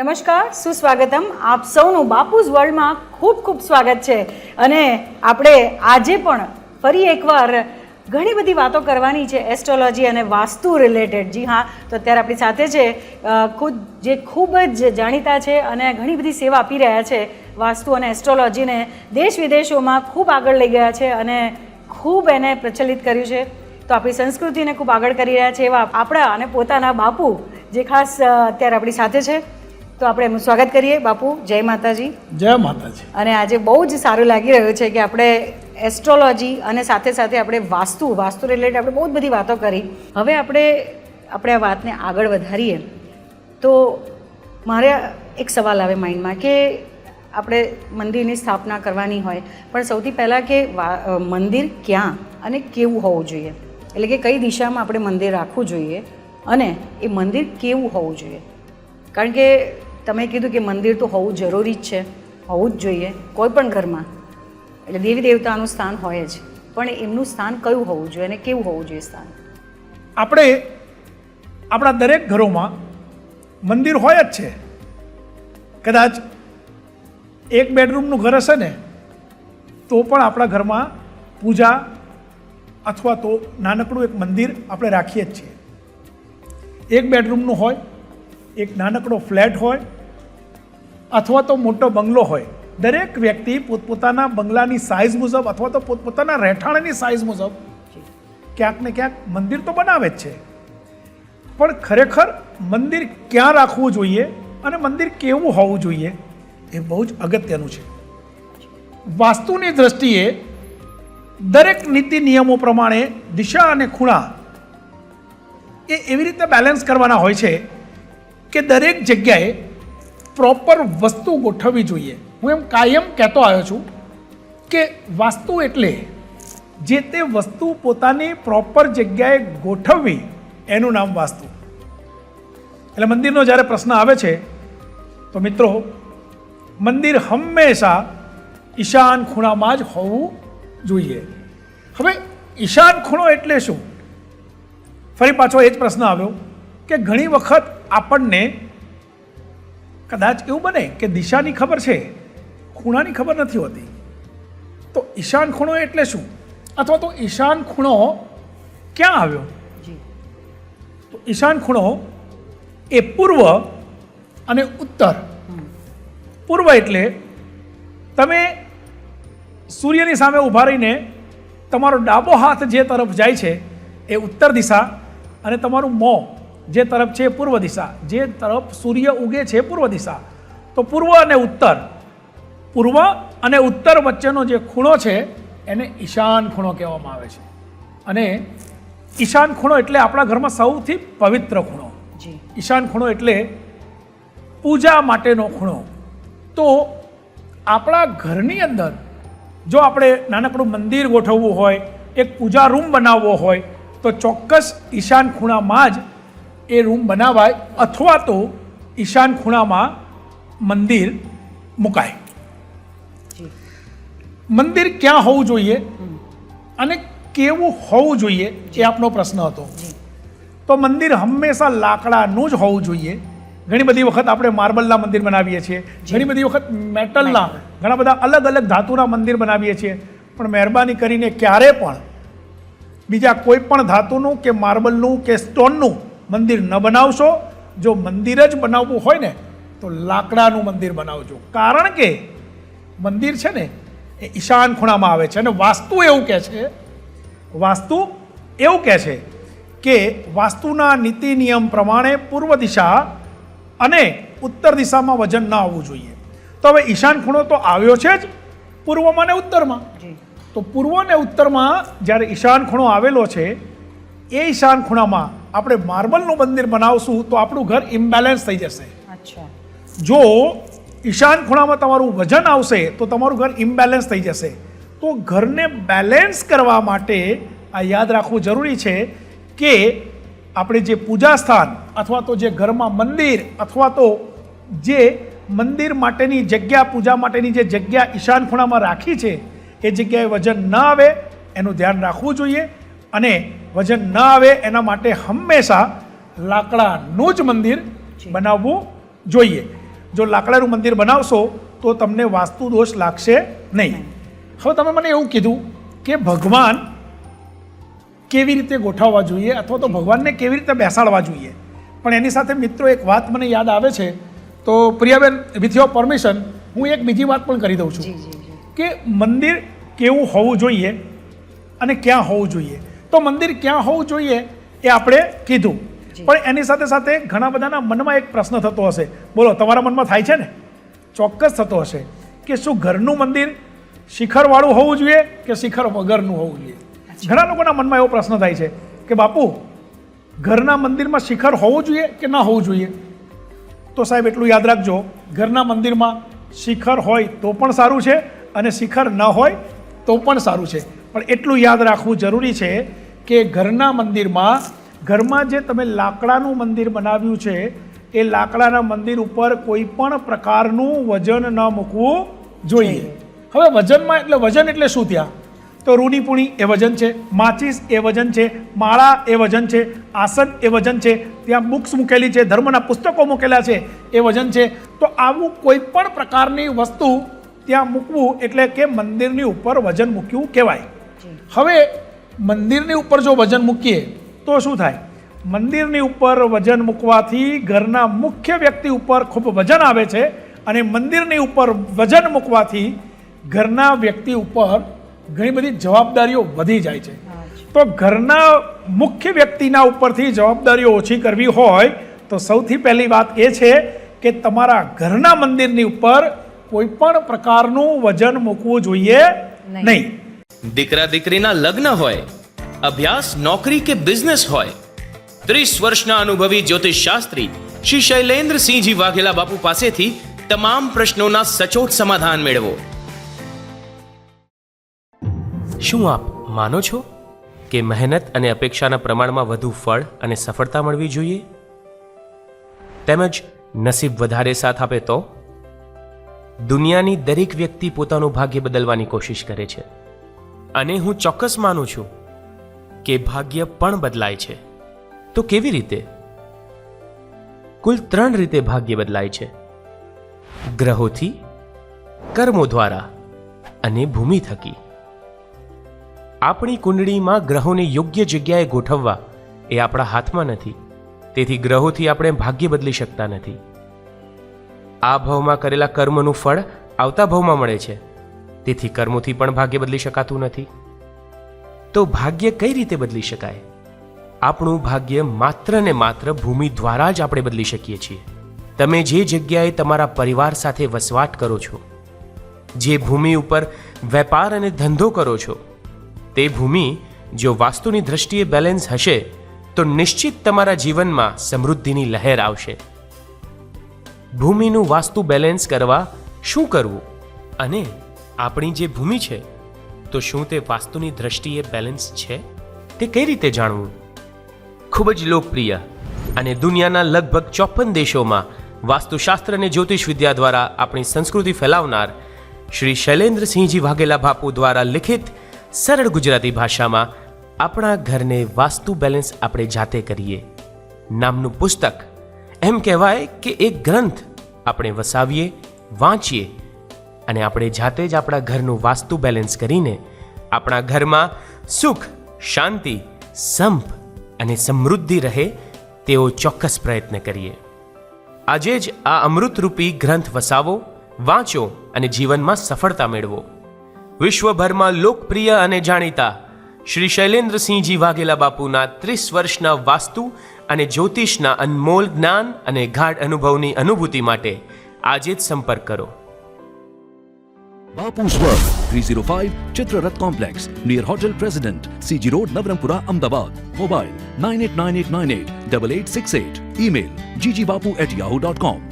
નમસ્કાર, સુસ્વાગતમ. આપ સૌનું બાપુઝ વર્લ્ડમાં ખૂબ ખૂબ સ્વાગત છે. અને આપણે આજે પણ ફરી એકવાર ઘણી બધી વાતો કરવાની છે એસ્ટ્રોલોજી અને વાસ્તુ રિલેટેડ. જી હા, તો અત્યારે આપણી સાથે છે ખુદ, જે ખૂબ જ જાણીતા છે અને ઘણી બધી સેવા આપી રહ્યા છે વાસ્તુ અને એસ્ટ્રોલોજીને દેશ વિદેશોમાં ખૂબ આગળ લઈ ગયા છે અને ખૂબ એને પ્રચલિત કર્યું છે. તો આપણી સંસ્કૃતિને ખૂબ આગળ કરી રહ્યા છે એવા આપણા અને પોતાના બાપુ, જે ખાસ અત્યારે આપણી સાથે છે. તો આપણે એમનું સ્વાગત કરીએ. બાપુ જય માતાજી. જય માતાજી. અને આજે બહુ જ સારું લાગી રહ્યું છે કે આપણે એસ્ટ્રોલોજી અને સાથે સાથે આપણે વાસ્તુ વાસ્તુ રિલેટેડ આપણે બહુ જ બધી વાતો કરી. હવે આપણે આપણે આ વાતને આગળ વધારીએ. તો મારે એક સવાલ આવે માઇન્ડમાં કે આપણે મંદિરની સ્થાપના કરવાની હોય પણ સૌથી પહેલાં કે વા- મંદિર ક્યાં અને કેવું હોવું જોઈએ? એટલે કે કઈ દિશામાં આપણે મંદિર રાખવું જોઈએ અને એ મંદિર કેવું હોવું જોઈએ? કારણ કે તમે કીધું કે મંદિર તો હોવું જરૂરી જ છે, હોવું જ જોઈએ, કોઈ પણ ઘરમાં. એટલે દેવી દેવતાનું સ્થાન હોય જ. પણ એમનું સ્થાન કયું હોવું જોઈએ અને કેવું હોવું જોઈએ સ્થાન? આપણે, આપણા દરેક ઘરોમાં મંદિર હોય જ છે. કદાચ એક બેડરૂમનું ઘર હશે ને, તો પણ આપણા ઘરમાં પૂજા અથવા તો નાનકડું એક મંદિર આપણે રાખીએ જ છીએ. એક બેડરૂમનું હોય એક નાનકડો ફ્લેટ હોય અથવા તો મોટો બંગલો હોય. દરેક વ્યક્તિ પોતપોતાના બંગલાની સાઇઝ મુજબ અથવા તો પોતપોતાના રહેઠાણની સાઇઝ મુજબ ક્યાંક ને ક્યાંક મંદિર તો બનાવે જ છે. પણ ખરેખર મંદિર ક્યાં રાખવું જોઈએ અને મંદિર કેવું હોવું જોઈએ એ બહુ જ અગત્યનું છે. વાસ્તુની દ્રષ્ટિએ દરેક નીતિ નિયમો પ્રમાણે દિશા અને ખૂણા એ એવી રીતે બેલેન્સ કરવાના હોય છે કે દરેક જગ્યાએ પ્રોપર વસ્તુ ગોઠવવી જોઈએ. હું એમ કાયમ કહેતો આવ્યો છું કે વાસ્તુ એટલે જે તે વસ્તુ પોતાની પ્રોપર જગ્યાએ ગોઠવવી, એનું નામ વાસ્તુ. એટલે મંદિરનો જ્યારે પ્રશ્ન આવે છે, તો મિત્રો, મંદિર હંમેશા ઈશાન ખૂણામાં જ હોવું જોઈએ. હવે ઈશાન ખૂણો એટલે શું? ફરી પાછો એ જ પ્રશ્ન આવ્યો કે ઘણી વખત આપણને કદાચ એવું બને કે દિશાની ખબર છે ખૂણાની ખબર નથી હોતી. તો ઈશાન ખૂણો એટલે શું? અથવા તો ઈશાન ખૂણો ક્યાં આવ્યો? તો ઈશાન ખૂણો એ પૂર્વ અને ઉત્તર. પૂર્વ એટલે તમે સૂર્યની સામે ઊભા રહીને તમારો ડાબો હાથ જે તરફ જાય છે એ ઉત્તર દિશા અને તમારું મોં જે તરફ છે પૂર્વ દિશા જે તરફ સૂર્ય ઉગે છે પૂર્વ દિશા. તો પૂર્વ અને ઉત્તર. પૂર્વ અને ઉત્તર વચ્ચેનો જે ખૂણો છે એને ઈશાન ખૂણો કહેવામાં આવે છે. અને ઈશાન ખૂણો એટલે આપણા ઘરમાં સૌથી પવિત્ર ખૂણો. ઈશાન ખૂણો એટલે પૂજા માટેનો ખૂણો. તો આપણા ઘરની અંદર જો આપણે નાનકડું મંદિર ગોઠવવું હોય એક પૂજા રૂમ બનાવવો હોય તો ચોક્કસ ઈશાન ખૂણામાં જ એ રૂમ બનાવાય અથવા તો ઈશાન ખૂણામાં મંદિર મુકાય. મંદિર ક્યાં હોવું જોઈએ અને કેવું હોવું જોઈએ એ આપનો પ્રશ્ન હતો. તો મંદિર હંમેશા લાકડાનું જ હોવું જોઈએ. ઘણી બધી વખત આપણે માર્બલના મંદિર બનાવીએ છીએ. ઘણી બધી વખત મેટલના ઘણા બધા અલગ અલગ ધાતુના મંદિર બનાવીએ છીએ. પણ મહેરબાની કરીને ક્યારે પણ બીજા કોઈ પણ ધાતુનું કે માર્બલનું કે સ્ટોનનું મંદિર ન બનાવશો. જો મંદિર જ બનાવવું હોય ને તો લાકડાનું મંદિર બનાવજો. કારણ કે મંદિર છે ને એ ઈશાન ખૂણામાં આવે છે અને વાસ્તુ એવું કહે છે વાસ્તુ એવું કહે છે કે વાસ્તુના નીતિ નિયમ પ્રમાણે પૂર્વ દિશા અને ઉત્તર દિશામાં વજન ન આવવું જોઈએ. તો હવે ઈશાન ખૂણો તો આવ્યો છે જ પૂર્વમાં ને ઉત્તરમાં. તો પૂર્વ ને ઉત્તરમાં જ્યારે ઈશાન ખૂણો આવેલો છે એ ઈશાન ખૂણામાં આપણે માર્બલનું મંદિર બનાવશું તો આપણું ઘર ઇમ્બેલેન્સ થઈ જશે. અચ્છા. જો ઈશાન ખૂણામાં તમારું વજન આવશે તો તમારું ઘર ઇમ્બેલેન્સ થઈ જશે. તો ઘરને બેલેન્સ કરવા માટે આ યાદ રાખવું જરૂરી છે કે આપણે જે પૂજા સ્થાન અથવા તો જે ઘરમાં મંદિર અથવા તો જે મંદિર માટેની જગ્યા પૂજા માટેની જે જગ્યા ઈશાન ખૂણામાં રાખી છે એ જગ્યાએ વજન ન આવે એનું ધ્યાન રાખવું જોઈએ અને વજન ન આવે એના માટે હંમેશા લાકડાનું જ મંદિર બનાવવું જોઈએ. જો લાકડાનું મંદિર બનાવશો તો તમને વાસ્તુ દોષ લાગશે નહીં. હવે તમે મને એવું કીધું કે ભગવાન કેવી રીતે ગોઠવવા જોઈએ અથવા તો ભગવાનને કેવી રીતે બેસાડવા જોઈએ. પણ એની સાથે મિત્રો એક વાત મને યાદ આવે છે. તો પ્રિયાબેન વિથ યોર પરમિશન હું એક બીજી વાત પણ કરી દઉં છું કે મંદિર કેવું હોવું જોઈએ અને ક્યાં હોવું જોઈએ. તો મંદિર ક્યાં હોવું જોઈએ એ આપણે કીધું. પણ એની સાથે સાથે ઘણા બધાના મનમાં એક પ્રશ્ન થતો હશે. બોલો તમારા મનમાં થાય છે ને? ચોક્કસ થતો હશે કે શું ઘરનું મંદિર શિખરવાળું હોવું જોઈએ કે શિખર વગરનું હોવું જોઈએ? ઘણા લોકોના મનમાં એવો પ્રશ્ન થાય છે કે બાપુ ઘરના મંદિરમાં શિખર હોવું જોઈએ કે ના હોવું જોઈએ? તો સાહેબ એટલું યાદ રાખજો ઘરના મંદિરમાં શિખર હોય તો પણ સારું છે અને શિખર ન હોય તો પણ સારું છે. પણ એટલું યાદ રાખવું જરૂરી છે કે ઘરના મંદિરમાં ઘરમાં જે તમે લાકડાનું મંદિર બનાવ્યું છે એ લાકડાના મંદિર ઉપર કોઈ પણ પ્રકારનું વજન ન મૂકવું જોઈએ. હવે વજનમાં એટલે વજન એટલે શું ત્યાં? તો રૂની પૂણી એ વજન છે માચીસ એ વજન છે માળા એ વજન છે આસન એ વજન છે ત્યાં બુક્સ મૂકેલી છે ધર્મના પુસ્તકો મૂકેલા છે એ વજન છે. તો આવું કોઈ પણ પ્રકારની વસ્તુ ત્યાં મૂકવું એટલે કે મંદિરની ઉપર વજન મૂક્યું કહેવાય. હવે મંદિરની ઉપર જો વજન મૂકીએ તો શું થાય? મંદિરની ઉપર વજન મૂકવાથી ઘરના મુખ્ય વ્યક્તિ ઉપર ખૂબ વજન આવે છે અને મંદિરની ઉપર વજન મૂકવાથી ઘરના વ્યક્તિ ઉપર ઘણી બધી જવાબદારીઓ વધી જાય છે. તો ઘરના મુખ્ય વ્યક્તિના ઉપરથી જવાબદારીઓ ઓછી કરવી હોય તો સૌથી પહેલી વાત એ છે કે તમારા ઘરના મંદિરની ઉપર કોઈ પણ પ્રકારનું વજન મૂકવું જોઈએ નહીં. દીકરા દીકરીના લગ્ન હોય, અભ્યાસ, નોકરી કે બિઝનેસ હોય, ત્રીસ વર્ષના અનુભવી જ્યોતિષ શાસ્ત્રી શ્રી શૈલેન્દ્રસિંહજી વાઘેલા બાપુ પાસેથી તમામ પ્રશ્નોના સચોટ સમાધાન મેળવો. શું આપ માનો છો કે મહેનત અને અપેક્ષાના પ્રમાણમાં વધુ ફળ અને સફળતા મળવી જોઈએ? તેમજ નસીબ વધારે સાથ આપે તો? દુનિયાની દરેક વ્યક્તિ પોતાનું ભાગ્ય બદલવાની કોશિશ કરે છે. અને હું ચોક્કસ માનું છું કે ભાગ્ય પણ બદલાય છે. તો કેવી રીતે? કુલ ત્રણ રીતે ભાગ્ય બદલાય છે. ગ્રહોથી, કર્મો દ્વારા અને ભૂમિ થકી. આપણી કુંડળીમાં ગ્રહોને યોગ્ય જગ્યાએ ગોઠવવા એ આપણા હાથમાં નથી. તેથી ગ્રહોથી આપણે ભાગ્ય બદલી શકતા નથી. આ ભાવમાં કરેલા કર્મનું ફળ આવતા ભાવમાં મળે છે. તેથી કર્મોથી પણ ભાગ્ય બદલી શકાતું નથી. તો ભાગ્ય કઈ રીતે બદલી શકાય? આપણું ભાગ્ય માત્ર ને માત્ર ભૂમિ દ્વારા જ આપણે બદલી શકીએ છીએ. તમે જે જગ્યાએ તમારા પરિવાર સાથે વસવાટ કરો છો, જે ભૂમિ ઉપર વેપાર અને ધંધો કરો છો, તે ભૂમિ જો વાસ્તુની દ્રષ્ટિએ બેલેન્સ હશે, તો નિશ્ચિત તમારા જીવનમાં સમૃદ્ધિની લહેર આવશે. ભૂમિનું વાસ્તુ બેલેન્સ કરવા શું કરવું અને આપણી જે ભૂમિ છે, તો શું તે વાસ્તુની દ્રષ્ટિએ બેલેન્સ છે? તે કઈ રીતે જાણવું? ખૂબ જ લોકપ્રિય અને દુનિયાના લગભગ ચોપન દેશોમાં વાસ્તુશાસ્ત્ર અને જ્યોતિષ વિદ્યા દ્વારા આપણી સંસ્કૃતિ ફેલાવનાર શ્રી શૈલેન્દ્રસિંહજી વાઘેલા બાપુ દ્વારા લિખિત સરળ ગુજરાતી ભાષામાં આપણા ઘરને વાસ્તુ બેલેન્સ આપણે જાતે કરીએ. નામનું પુસ્તક એમ કહેવાય કે એક ગ્રંથ આપણે વસાવીએ, વાંચીએ અને આપણે જાતે જ આપણા ઘરનું વાસ્તુ બેલેન્સ કરીને આપણા ઘરમાં સુખ, શાંતિ, સંપ અને સમૃદ્ધિ રહે તેવો ચોક્કસ પ્રયત્ન કરીએ. આજે જ આ અમૃતરૂપી ગ્રંથ વસાવો, વાંચો અને જીવનમાં સફળતા મેળવો. વિશ્વભરમાં લોકપ્રિય અને જાણીતા શ્રી શૈલેન્દ્રસિંહજી વાઘેલા બાપુના ત્રીસ વર્ષના વાસ્તુ અને જ્યોતિષના અનમોલ જ્ઞાન અને ગાઢ અનુભવની અનુભૂતિ માટે આજે જ સંપર્ક કરો. Bapu's work 305 Chitrarath complex near hotel President C G road Navrangpura Ahmedabad. Mobile nine eight nine eight nine eight double eight six eight email G G Bapu at Yahoo dot com